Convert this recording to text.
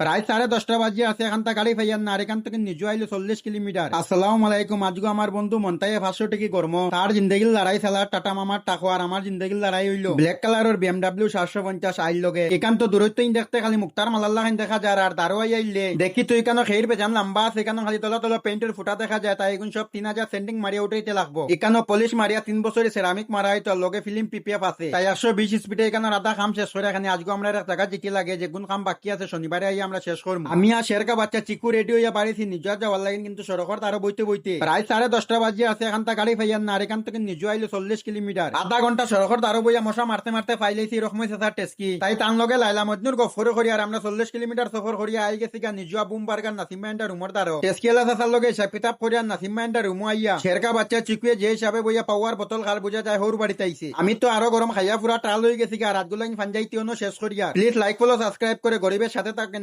প্রায় সাড়ে দশটা বাজে আছে, এখান থেকে গাড়ি ফাইয়ার না, আর এখান থেকে নিজে আইলো চল্লিশ কিলোমিটার। আসসালাম আলাইকুম আজকে আমার বন্ধু মন্তাইয়ে পাঁচশো টিকি কর্ম। তার জিন্দগির লড়াই চালার টাটা মামার টাকো, আর আমার জিন্দগির লড়াই হইল। ব্ল্যাক কালারের বিএমডাব্লিউ সাতশো পঞ্চাশ আইল লগে। এখান তো দূরত্ব দেখতে খালি মুক্তার মালাল্লাহ খান দেখা যায়, আর দারো আইলে। দেখি তুই কেন খেয়ের বেজান লম্বা আছে, কেন খালি তলা তলা পেন্টের ফুটা দেখা যায়, তাই এখন সব তিন হাজার সেন্টিং মারিয়া উঠাইতে লাগবো। এখানে পুলিশ মারিয়া তিন বছরে সেরামিক মারা হইতো লগে ফিল্ম পিপিএফ আছে। তাই একশো বিশ স্পিডে এখানে রাধা খাম শেষ করে এখানে আজকে আমরা এক জায়গা জিটি লাগে যে কোন খাম বাকি আছে, শনিবারে আই আমরা শেষ করব। আমি আর শেরকা বাচ্চা চিকু রেডি হইয়া পারিছি নিজের যাওয়ার লাগে কিন্তু সড়কর তারও বইতে বইতে। প্রায় সাড়ে দশটা বাজে আছে, এখান গাড়ি ফাইয়ার না, আর এখান থেকে নিজে আইলো চল্লিশ কিলোমিটার। আধা ঘণ্টা সড়কর তারও বইয়া মশা মারতে মারতে ফাইলাইছি এরকম তার টেস্কি। তাই তার লগে লাইলা মজনুর গফরে করি, আর আমরা চল্লিশ কিলোমিটার সফর করিয়া আই গেছি গা নিজুয়া বুম বার্গার নাসিম মাইন্ডার রুমর দ্বারো টেস্কি এলা চাচার লগে হিসাব কিতাব করিয়া নাসিম মাইন্ডার রুমো আইয়া, শেরকা বাচ্চা চিকুয়ে যে হিসাবে বইয়া পাওয়ার বোতল খাল বুঝা যায় হৌর বাড়িতে আইছে। আমি তো আরও গরম খাইয়া পুরা টাল হয়ে গেছি গা, রাতগুলো ফাঞ্জাইতিও শেষ করিয়া প্লিজ লাইক ফলো সাবস্ক্রাইব করে গরিবের সাথে থাকেন